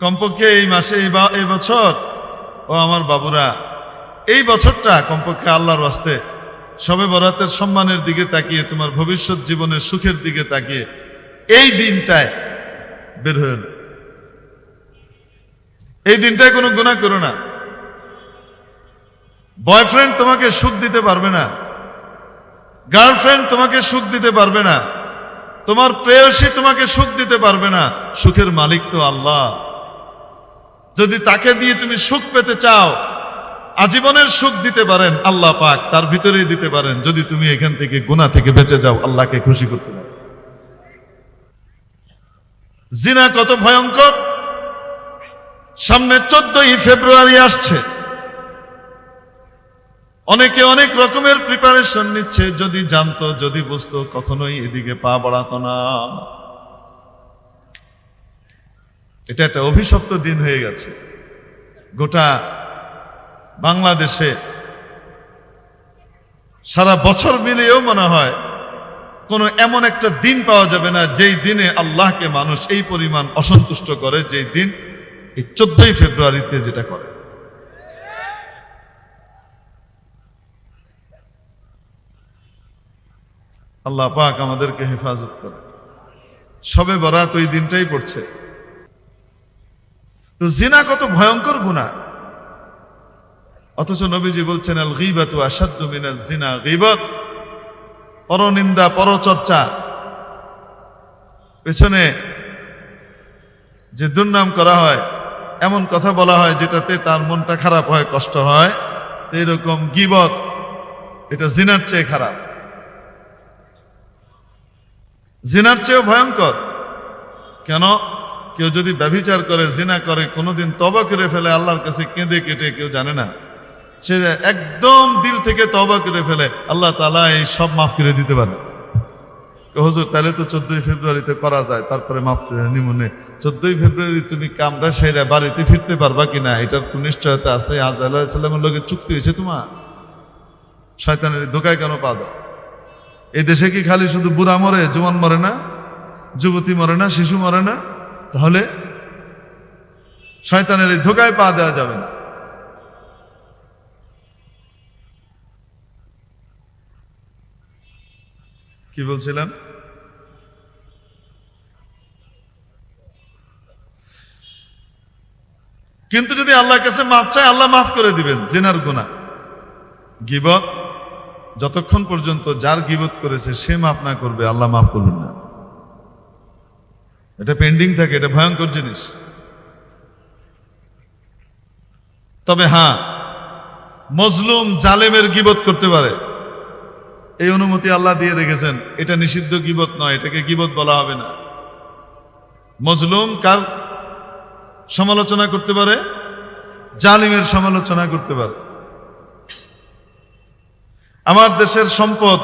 কমপক্ষে এই মাসে, এই বছর। ও আমার বাবুরা, এই বছরটা কমপক্ষে আল্লাহর ওয়াস্তে সবে বরাতের সম্মানের দিকে তাকিয়ে, তোমার ভবিষ্যৎ জীবনের সুখের দিকে তাকিয়ে এই দিনটায় বের হয়ে। এই দিনটায় কোনো গুণা করো না। বয়ফ্রেন্ড তোমাকে সুখ দিতে পারবে না। গার্লফ্রেন্ড তোমাকে সুখ দিতে পারবে না। তোমার প্রেয়সী তোমাকে সুখ দিতে পারবে না। সুখের মালিক তো আল্লাহ। যদি তাকে দিয়ে তুমি সুখ পেতে চাও, আজীবনের সুখ দিতে পারেন আল্লাহ পাক, তার ভিতরেই দিতে পারেন। যদি তুমি এখান থেকে গুণা থেকে বেঁচে যাও, আল্লাহকে খুশি করতে পারো। জিনা কত ভয়ঙ্কর। সামনে চোদ্দই ফেব্রুয়ারি আসছে। অনেকে অনেক রকমের প্রিপারেশন নিচ্ছে, যদি জানতো, যদি বুঝতো, কখনোই এদিকে পা বাড়াতো না। এটা একটা অভিশপ্ত দিন হয়ে গেছে। গোটা বাংলাদেশে সারা বছর মিলিয়েও মনে হয় কোনো এমন একটা দিন পাওয়া যাবে না যেই দিনে আল্লাহকে মানুষ এই পরিমাণ অসন্তুষ্ট করে, যেই দিন এই চোদ্দই ফেব্রুয়ারিতে যেটা করে। আল্লাহ পাক আমাদেরকে হেফাজত করে। সবে বরাত ওই দিনটাই পড়ছে। তো জিনা কত ভয়ঙ্কর গুণা। অথচ নবীজি বলছেন জিনা, গিবত পরনিন্দা, পরচর্চা। পেছনে যে দুর্নাম করা হয়, এমন কথা বলা হয় যেটাতে তার মনটা খারাপ হয়, কষ্ট হয়। তো এরকম গিবত, এটা জিনার চেয়ে খারাপ। জিনার চেয়েও ভয়ঙ্কর। কেন? কেউ যদি ব্যভিচার করে, জিনা করে, কোনোদিন তবা করে ফেলে, আল্লাহর কাছে কেঁদে কেটে কেউ জানে না। সে একদম দিল থেকে তবা করে ফেলে, আল্লাহ তালা এই সব মাফ করে দিতে পারে। হুজুর, তাহলে তো চোদ্দই ফেব্রুয়ারিতে করা যায়, তারপরে মাফ করে নিমনে চোদ্দই ফেব্রুয়ারি তুমি কামরা সেরা বাড়িতে ফিরতে পারবা কিনা, এটার নিশ্চয়তা আছে, আজ আল্লাহ লোকের চুক্তি হয়েছে তোমার। শয়তানের ধোকায় কেন পা দাও? এই দেশে কি খালি শুধু বুড়া মরে, জোয়ান মরে না, যুবতী মরে না, শিশু মরে না? তাহলে শয়তানের এই ধোকায় পা দেওয়া যাবে না। কি বলছিলাম কিন্তু যদি আল্লাহর কাছে মাফ চায়, আল্লাহ মাফ করে দিবেন, জেনার গুণা গিবত, যতক্ষণ পর্যন্ত যার গিবত করেছে, সে মাফ না করবে, আল্লাহ মাফ করবেন না। এটা পেন্ডিং থাকে, এটা ভয়ঙ্কর জিনিস। তবে হ্যাঁ মজলুম, জালেমের গিবত করতে পারে। এই অনুমতি আল্লাহ দিয়ে রেখেছেন, এটা নিষিদ্ধ গিবত নয়, এটাকে গিবত বলা হবে না। মজলুম কার সমালোচনা করতে পারে? জালিমের সমালোচনা করতে পারে। আমার দেশের সম্পদ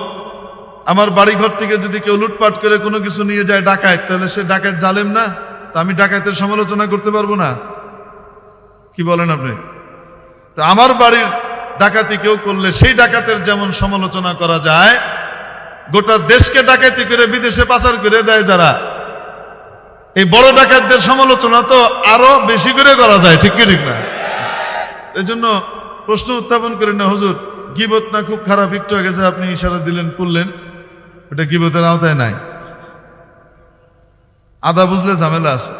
আমার বাড়িঘর থেকে যদি কেউ লুটপাট করে কোনো কিছু নিয়ে যায় ডাকায় তাহলে সে ডাকাত জালেম না? তা আমি ডাকাতের সমালোচনা করতে পারব না। কি বলেন আপনি? তা আমার বাড়ির ডাকাতি কেউ করলে সেই ডাকাতের যেমন সমালোচনা করা যায়, গোটা দেশকে ডাকাতি করে, বিদেশে পাচার করে দেয় যারা। এই বড় ডাকাতদের সমালোচনা তো আরও বেশি করে করা যায়, ঠিক কি, ঠিক না? এই জন্য প্রশ্ন উত্থাপন করেন না, হুজুর। গিবত না খুব খারাপ, একটু আগে যে আপনি ইশারা দিলেন, করলেন। ওটা গিবতের আওতায় নাই? আদা বুঝলে ঝামেলা আছে।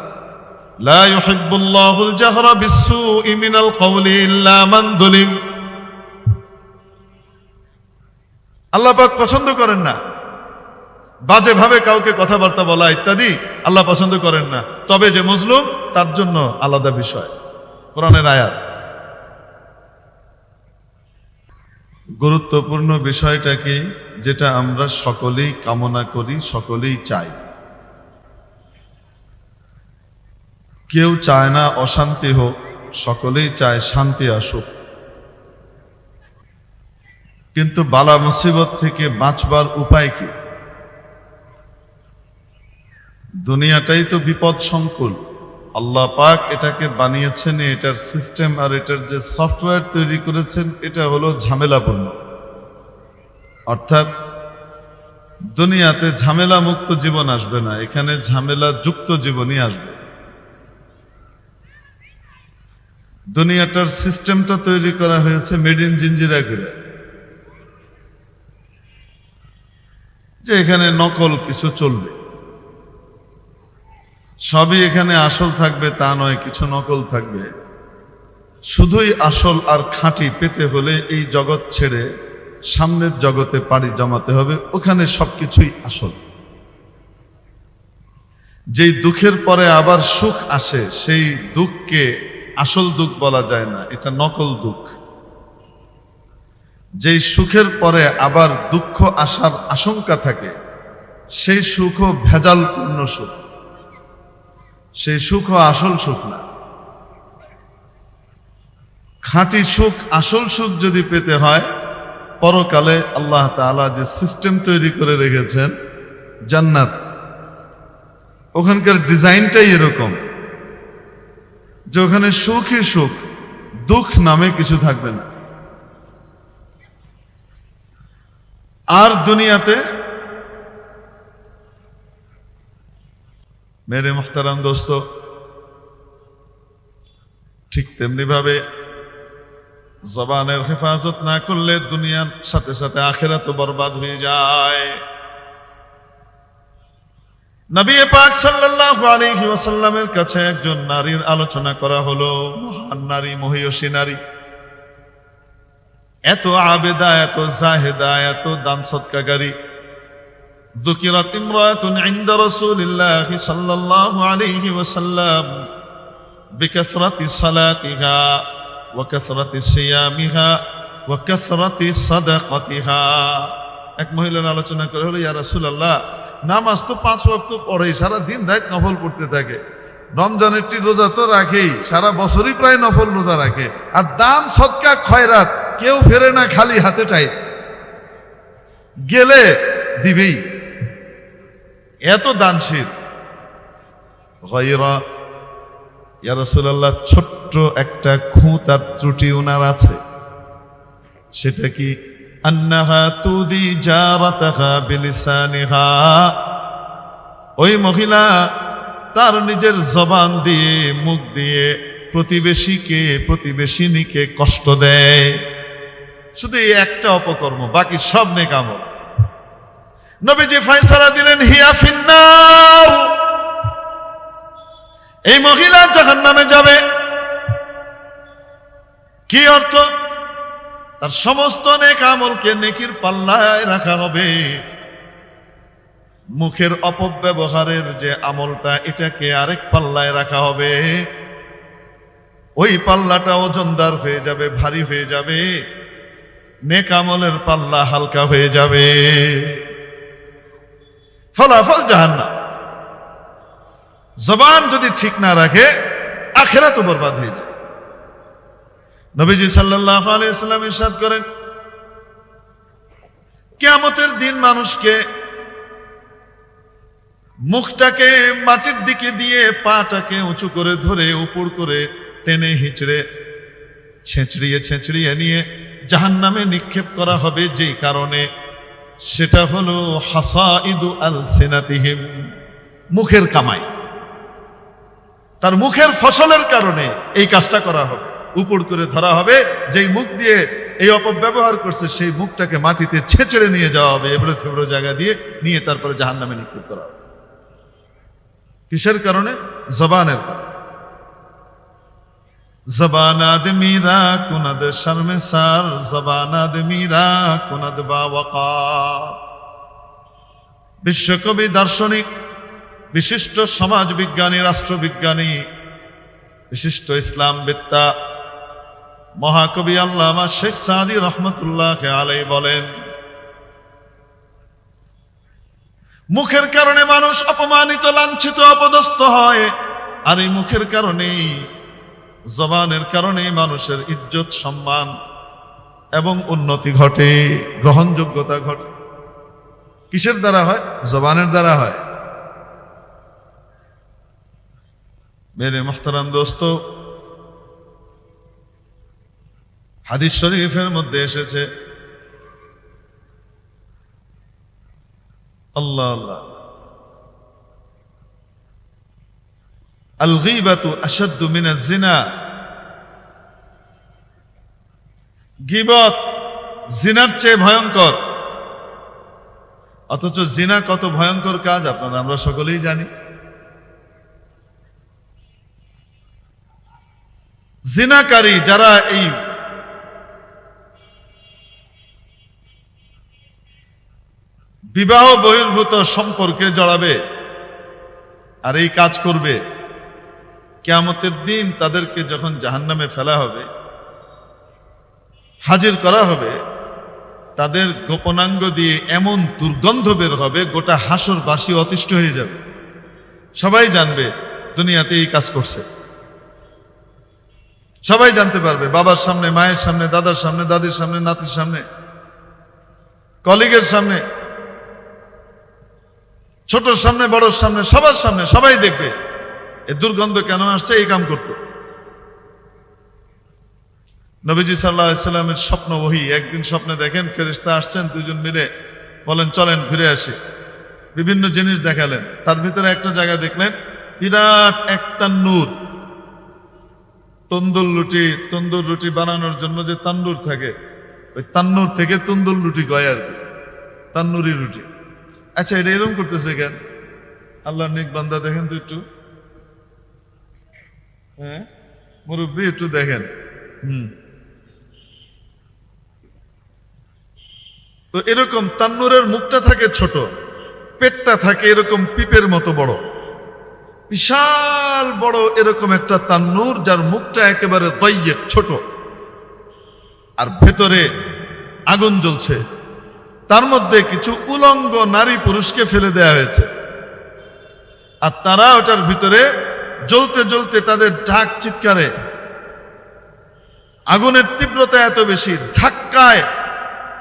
লা ইউহিব্বুল্লাহুল জাহরা বিসসুই মিনাল কওলি ইল্লা মান যুলিম আল্লাহ পাক পছন্দ করেন না। বাজে ভাবে কাউকে কথাবার্তা বলা ইত্যাদি আল্লাহ পছন্দ করেন না। তবে যে মজলুম, তার জন্য আলাদা বিষয়। কোরআনের আয়াত। গুরুত্বপূর্ণ বিষয়টা কি? যেটা আমরা সকলেই কামনা করি, সকলেই চাই। কেউ চায় না অশান্তি হোক, সকলেই চায় শান্তি আসুক। কিন্তু বালা মুসিবত থেকে বাঁচবার উপায় কি? দুনিয়াটাই তো বিপদ সংকুল আল্লাহ পাক এটাকে বানিয়েছেন, এটার সিস্টেম আর এটার যে সফটওয়্যার তৈরি করেছেন, এটা হলো ঝামেলাপূর্ণ। অর্থাৎ দুনিয়াতে ঝামেলা মুক্ত জীবন আসবে না, এখানে ঝামেলা যুক্ত জীবনই আসবে। দুনিয়াটার সিস্টেমটা তৈরি করা হয়েছে মেড ইন জিঞ্জিরা করে। যে এখানে নকল কিছু চলবে। সবই এখানে আসল থাকবে, তা নয়, কিছু নকল থাকবে। শুধুই আসল আর খাঁটি পেতে হলে এই জগৎ ছেড়ে সামনের জগতে পাড়ি জমাতে হবে, ওখানে সবকিছুই আসল। যেই দুঃখের পরে আবার সুখ আসে, সেই দুঃখকে আসল দুঃখ বলা যায় না, এটা নকল দুঃখ। যেই সুখের পরে আবার দুঃখ আসার আশঙ্কা থাকে, সেই সুখও ভেজালপূর্ণ সুখ। সেই সুখ আসল সুখ না। খাঁটি সুখ, আসল সুখ যদি পেতে হয়, পরকালে আল্লাহ তাআলা যে সিস্টেম তৈরি করে রেখেছেন, জান্নাত। ওখানকার ডিজাইনটাই এরকম যে ওখানে সুখই সুখ, দুঃখ নামে কিছু থাকবে না। আর দুনিয়াতে মেরে মুখতারাম দোস্ত। ঠিক তেমনি ভাবে জবানের হেফাজত না করলে দুনিয়ার সাথে সাথে আখেরা তো বরবাদ হয়ে যায়। নবী কাছে একজন নারীর আলোচনা করা হলো, মহান নারী, মহিয়সী নারী। এত আবেদা, এত জাহেদা, এত দান সৎকারী। ذكرت امرأة عند رسول الله صلى الله عليه وسلم بكثرة صلاتها وكثرة صيامها وكثرة صدقتها এক মহিলার আলোচনা করে হলো ইয়া রাসূলুল্লাহ নামাজ তো পাঁচ ওয়াক্ত পড়ে সারা দিন রাত নফল পড়তে থাকে রমজানের টি রোজা তো রাখেই সারা বছরই প্রায় নফল রোজা রাখে আর দান সৎকা খয়রাত কেউ ফেরে না খালি হাতে টাই গেলে দিবেই এত দানশীল। গয়রা, ইয়া রাসূলুল্লাহ, ছোট্ট একটা খুঁত আর ত্রুটি ওনার আছে। সেটা কি? ওই মহিলা তার নিজের জবান দিয়ে, মুখ দিয়ে প্রতিবেশীকে, প্রতিবেশিনীকে কষ্ট দেয়। শুধু এই একটা অপকর্ম, বাকি সব নেকামল। নবীজি ফয়সালা দিলেন, হিয়া ফিন্নার। এই মহিলা জাহান নামে যাবে। কি অর্থ? তার সমস্ত নেক আমলকে নেকির পাল্লায় রাখা হবে। মুখের অপব্যবহারের যে আমলটা, এটাকে আরেক পাল্লায় রাখা হবে। ওই পাল্লাটা ওজনদার হয়ে যাবে, ভারী হয়ে যাবে। নেক আমলের পাল্লা হালকা হয়ে যাবে। ফলাফল জাহান্নাম। জবান যদি ঠিক না রাখে আখেরা তো বরবাদ হয়ে যায়। নবীজি সাল্লাল্লাহু আলাইহি সাল্লাম ইরশাদ করেন, কিয়ামতের দিন মানুষকে মুখটাকে মাটির দিকে দিয়ে পাটাকে উঁচু করে ধরে, উপর করে টেনে হিচড়ে, ছেঁচড়িয়ে ছেঁচড়িয়ে নিয়ে জাহান্নামে নিক্ষেপ করা হবে যেই কারণে সেটা হলো হাসাইদু আল সিনাতিহিম মুখের কামাই। তার মুখের ফসলের কারণে এই কাজটা করা হবে। উপর করে ধরা হবে, যেই মুখ দিয়ে এই অপব্যবহার করছে, সেই মুখটাকে মাটিতে ছেঁচড়ে নিয়ে যাওয়া হবে, এবড়ো থেবড়ো জায়গা দিয়ে নিয়ে তারপরে জাহান নামে নিক্ষেপ করা হবে। কিসের কারণে? জবানের কারণে। জবান আদমিরা কুনদ শর্মে সার, জবান আদমিরা কুনদ বাওয়াকার বিশ্বকবি দার্শনিক, বিশিষ্ট সমাজ বিজ্ঞানী, রাষ্ট্রবিজ্ঞানী, বিশিষ্ট ইসলাম বেত্তা মহাকবি আল্লামা শেখ সাদি রহমতুল্লাহ আলাই বলেন, মুখের কারণে মানুষ অপমানিত, লাঞ্ছিত, অপদস্থ হয়। আর এই মুখের কারণেই জবানের কারণেই মানুষের ইজ্জত, সম্মান এবং উন্নতি ঘটে, গ্রহণযোগ্যতা ঘটে। কিসের দ্বারা হয়? জবানের দ্বারা হয়। মেরে মোহতারাম দোস্ত, হাদিস শরীফের মধ্যে এসেছে, আল্লাহ আল্লাহ। আল গিবাতু মিনাজ জিনা। গিবত জিনার চেয়ে ভয়ঙ্কর। অথচ জিনা কত ভয়ঙ্কর কাজ আপনারা, আমরা সকলেই জানি। জিনাকারী যারা এই বিবাহ বহির্ভূত সম্পর্কে জড়াবে আর এই কাজ করবে কেয়ামতের দিন তাদেরকে যখন জাহান্নামে ফেলা হবে, হাজির করা হবে, তাদের গোপনাঙ্গ দিয়ে এমন দুর্গন্ধ বের হবে, গোটা হাসরবাসী অতিষ্ঠ হয়ে যাবে। সবাই জানবে, দুনিয়াতে এই কাজ করছে। সবাই জানতে পারবে, বাবার সামনে, মায়ের সামনে, দাদার সামনে, দাদির সামনে, নাতির সামনে, কলিগের সামনে, ছোটর সামনে, বড়র সামনে, সবার সামনে সবাই দেখবে। এ দুর্গন্ধ কেন আসছে? এই কাম করতো। নবীজি সাল্লাহ সাল্লামের স্বপ্ন বহি একদিন স্বপ্নে দেখেন ফেরিস্তা আসছেন দুজন মিলে বলেন, চলেন ফিরে আসি। বিভিন্ন জিনিস দেখালেন। তার ভিতরে একটা জায়গা দেখলেন, বিরাট একটা নূর। তন্দুর রুটি তন্দুর রুটি বানানোর জন্য যে তান্ডুর থাকে, ওই তান্নুর থেকে তন্দুর রুটি গয় আর কি। তান্নুরি রুটি আচ্ছা এটা এরকম করতেছে কেন? আল্লাহ নিক বান্দা দেখেন তো একটু। হ্যাঁ? মুরব্বী, একটু দেখেন। হুম। তো এরকম তান্নুরের মুখটা থাকে ছোট, পেটটা থাকে এরকম পিপের মতো বড়। বিশাল বড় এরকম একটা তান্নুর, যার মুখটা একেবারে দইয়ে ছোট। আর ভেতরে আগুন জ্বলছে। তার মধ্যে কিছু উলঙ্গ নারী পুরুষকে ফেলে দেয়া হয়েছে। আর তারা ওটার ভিতরে জ্বলতে জ্বলতে তাদের ঢাক চিৎকারে। আগুনের তীব্রতা এত বেশি, ধাক্কায়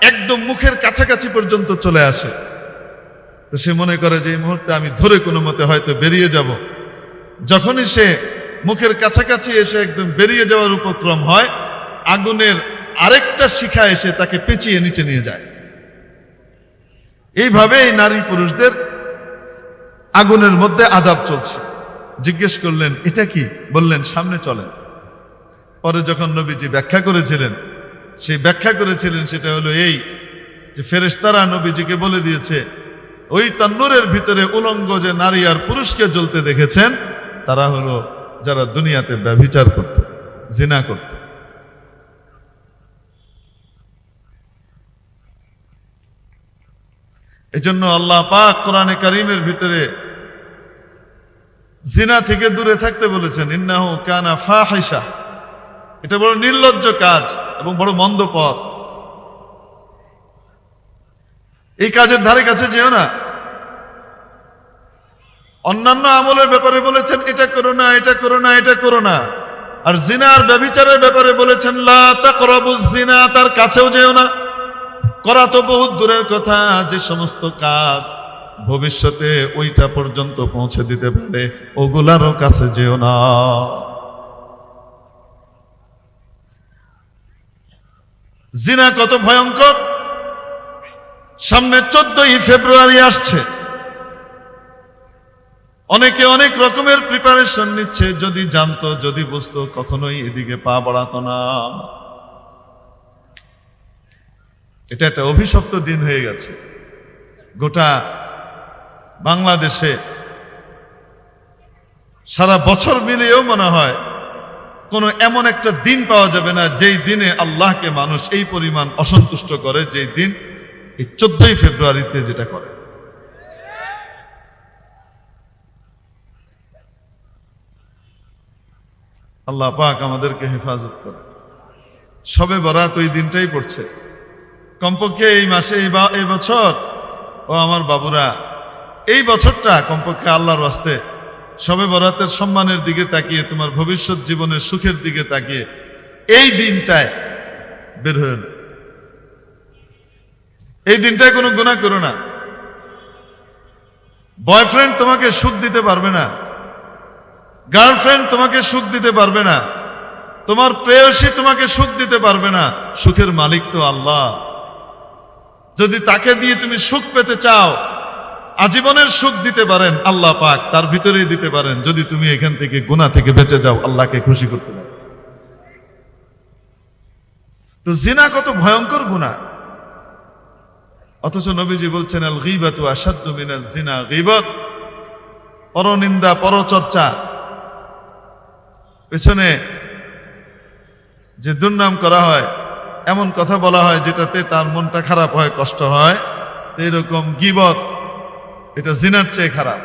একদম মুখের কাছাকাছি পর্যন্ত চলে আসে। তো সে মনে করে যে, এই মুহূর্তে আমি ধরে কোনো মতে হয়তো বেরিয়ে যাব। যখনই সে মুখের কাছাকাছি এসে একদম বেরিয়ে যাওয়ার উপক্রম হয়, আগুনের আরেকটা শিখা এসে তাকে পেঁচিয়ে নিচে নিয়ে যায়। এইভাবে এই নারী পুরুষদের আগুনের মধ্যে আজাব চলছে। জিজ্ঞেস করলেন, এটা কি? বললেন, সামনে চলেন। পরে যখন নবীজি ব্যাখ্যা করেছিলেন, সেই ব্যাখ্যা করেছিলেন, সেটা হলো এই যে ফেরেশতারা নবীজিকে বলে দিয়েছে, ওই তান্নুরের ভিতরে উলঙ্গ যে নারী আর পুরুষকে জ্বলতে দেখেছেন, তারা হলো যারা দুনিয়াতে ব্যভিচার করত, জিনা করত। এজন্য আল্লাহ পাক কোরআনে কারিমের ভিতরে জিনা থেকে দূরে থাকতে বলেছেন, ইন্নাহু কানা ফাহিসা এটা বড় নির্লজ্জ কাজ এবং বড় মন্দ পথ। এই কাজের ধারে কাছে যেও না। অন্যান্য আমলের ব্যাপারে বলেছেন, এটা করো না, এটা করো না, এটা করো না। আর জিনার ব্যভিচারের ব্যাপারে বলেছেন জিনা, তার কাছেও যেও না। করা তো বহুত দূরের কথা, যে সমস্ত কাজ ভবিষ্যতে ওইটা পর্যন্ত পৌঁছে দিতে পারে। ওগুলারও কাছে যেও না। জিনা কত ভয়ঙ্কর। সামনে চোদ্দই ফেব্রুয়ারি আসছে। অনেকে অনেক রকমের প্রিপারেশন নিচ্ছে। যদি জানতো, যদি বুঝতো, কখনোই এদিকে পা বাড়াতো না। এটা একটা অভিশপ্ত দিন হয়ে গেছে। গোটা বাংলাদেশে সারা বছর মিলিয়েও মনে হয় কোনো এমন একটা দিন পাওয়া যাবে না যেই দিনে আল্লাহকে মানুষ এই পরিমাণ অসন্তুষ্ট করে যেই দিন এই চোদ্দই ফেব্রুয়ারিতে যেটা করে। আল্লাহ পাক আমাদেরকে হেফাজত করে। সবে বরাত ওই দিনটাই পড়ছে। কমপক্ষে এই মাসে, এই বছর ও আমার বাবুরা এই বছরটা কমপক্ষে আল্লাহর আসতে সবে বরাতের সম্মানের দিকে তাকিয়ে, তোমার ভবিষ্যৎ জীবনের সুখের দিকে তাকিয়ে এই দিনটায় বের হয়ে। এই দিনটায় কোনো গুণা করো না। বয়ফ্রেন্ড তোমাকে সুখ দিতে পারবে না। গার্লফ্রেন্ড তোমাকে সুখ দিতে পারবে না। তোমার প্রেয়সী তোমাকে সুখ দিতে পারবে না। সুখের মালিক তো আল্লাহ। যদি তাকে দিয়ে তুমি সুখ পেতে চাও আজীবনের সুখ দিতে পারেন আল্লাহ পাক, তার ভিতরেই দিতে পারেন। যদি তুমি এখান থেকে গুণা থেকে বেঁচে যাও, আল্লাহকে খুশি করতে পারো। তো জিনা কত ভয়ঙ্কর গুণা অথচ নবীজি বলছেন মিনাজ জিনা, গিবত পরনিন্দা, পরচর্চা। পেছনে যে দুর্নাম করা হয়, এমন কথা বলা হয় যেটাতে তার মনটা খারাপ হয়, কষ্ট হয়। এরকম গিবত এটা জিনার চেয়ে খারাপ।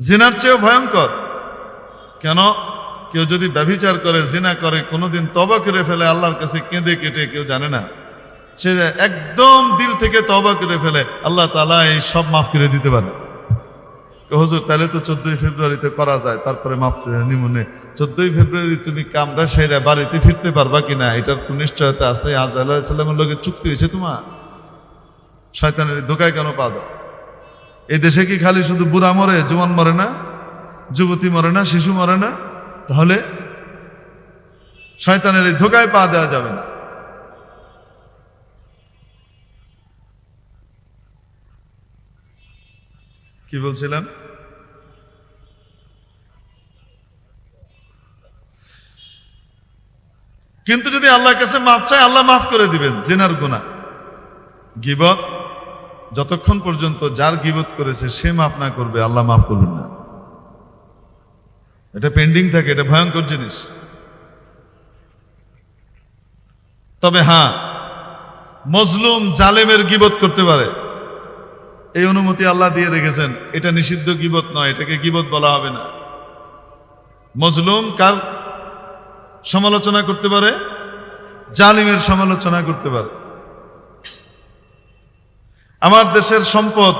জিনার চেয়েও ভয়ঙ্কর। কেন? কেউ যদি ব্যভিচার করে, জিনা করে, কোনোদিন তবা করে ফেলে, আল্লাহর কাছে কেঁদে কেটে কেউ জানে না। সে একদম দিল থেকে তবা করে ফেলে, আল্লাহ তালা এই সব মাফ করে দিতে পারে। হুজুর, তাহলে তো চোদ্দই ফেব্রুয়ারিতে করা যায়, তারপরে মাফ করে নিমনে চোদ্দই ফেব্রুয়ারি তুমি কামরা সেরা বাড়িতে ফিরতে পারবা কিনা? এটার নিশ্চয়তা আছে, আজ আল্লাহ সাল্লামের লোকের চুক্তি হয়েছে তোমার। শয়তানের ধোকায় কেন পা দাও? এই দেশে কি খালি শুধু বুড়া মরে, জোয়ান মরে না? যুবতী মরে না, শিশু মরে না? তাহলে শয়তানের এই ধোকায় পা দেওয়া যাবে না। কি বলছিলাম? কিন্তু যদি আল্লাহর কাছে মাফ চায়, আল্লাহ মাফ করে দিবেন, জেনার গুণা গিবত যতক্ষণ পর্যন্ত যার গিবত করেছে, সে মাফ না করবে, আল্লাহ মাফ করবেন না। এটা পেন্ডিং থাকে, এটা ভয়ঙ্কর জিনিস। তবে হ্যাঁ মজলুম, জালেমের গিবত করতে পারে। এই অনুমতি আল্লাহ দিয়ে রেখেছেন, এটা নিষিদ্ধ গিবত নয়, এটাকে গিবত বলা হবে না। মজলুম কার সমালোচনা করতে পারে? জালিমের সমালোচনা করতে পারে। আমার দেশের সম্পদ,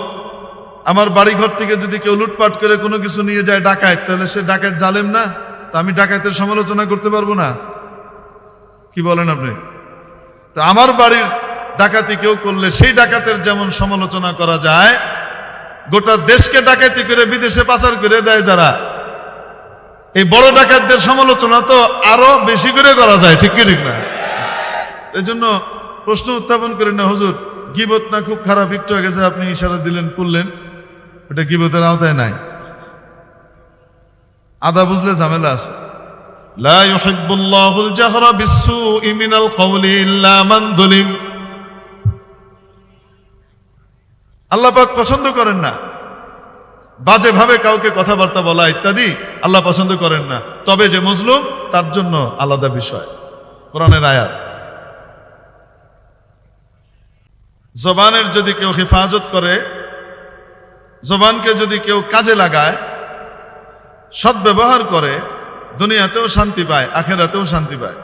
আমার বাড়িঘর থেকে যদি কেউ লুটপাট করে কোনো কিছু নিয়ে যায় ডাকায় তাহলে সে ডাকাত জালেম না? তা আমি ডাকাতের সমালোচনা করতে পারব না। কি বলেন আপনি? তো আমার বাড়ির ডাকাতি কেউ করলে সেই ডাকাতের যেমন সমালোচনা করা যায়, গোটা দেশকে ডাকাতি করে, বিদেশে পাচার করে দেয় যারা। এই বড় ডাকাতদের সমালোচনা তো আরও বেশি করে করা যায়, ঠিক কি ঠিক না? এই জন্য প্রশ্ন উত্থাপন করেন না, হুজুর। গিবত না, খুব খারাপ, একটু গেছে আপনি ইশারা দিলেন, করলেন ওটা গিবতের আওতায় নাই। আদা বুঝলে ঝামেলা আছে। আল্লাহ পাক পছন্দ করেন না। বাজেভাবে কাউকে কথাবার্তা বলা ইত্যাদি আল্লাহ পছন্দ করেন না। তবে যে মজলুম, তার জন্য আলাদা বিষয়। কোরআনের আয়াত। জবানের যদি কেউ হেফাজত করে, জবানকে যদি কেউ কাজে লাগায়, সদ্ব্যবহার করে, দুনিয়াতেও শান্তি পায়, আখেরাতেও শান্তি পায়।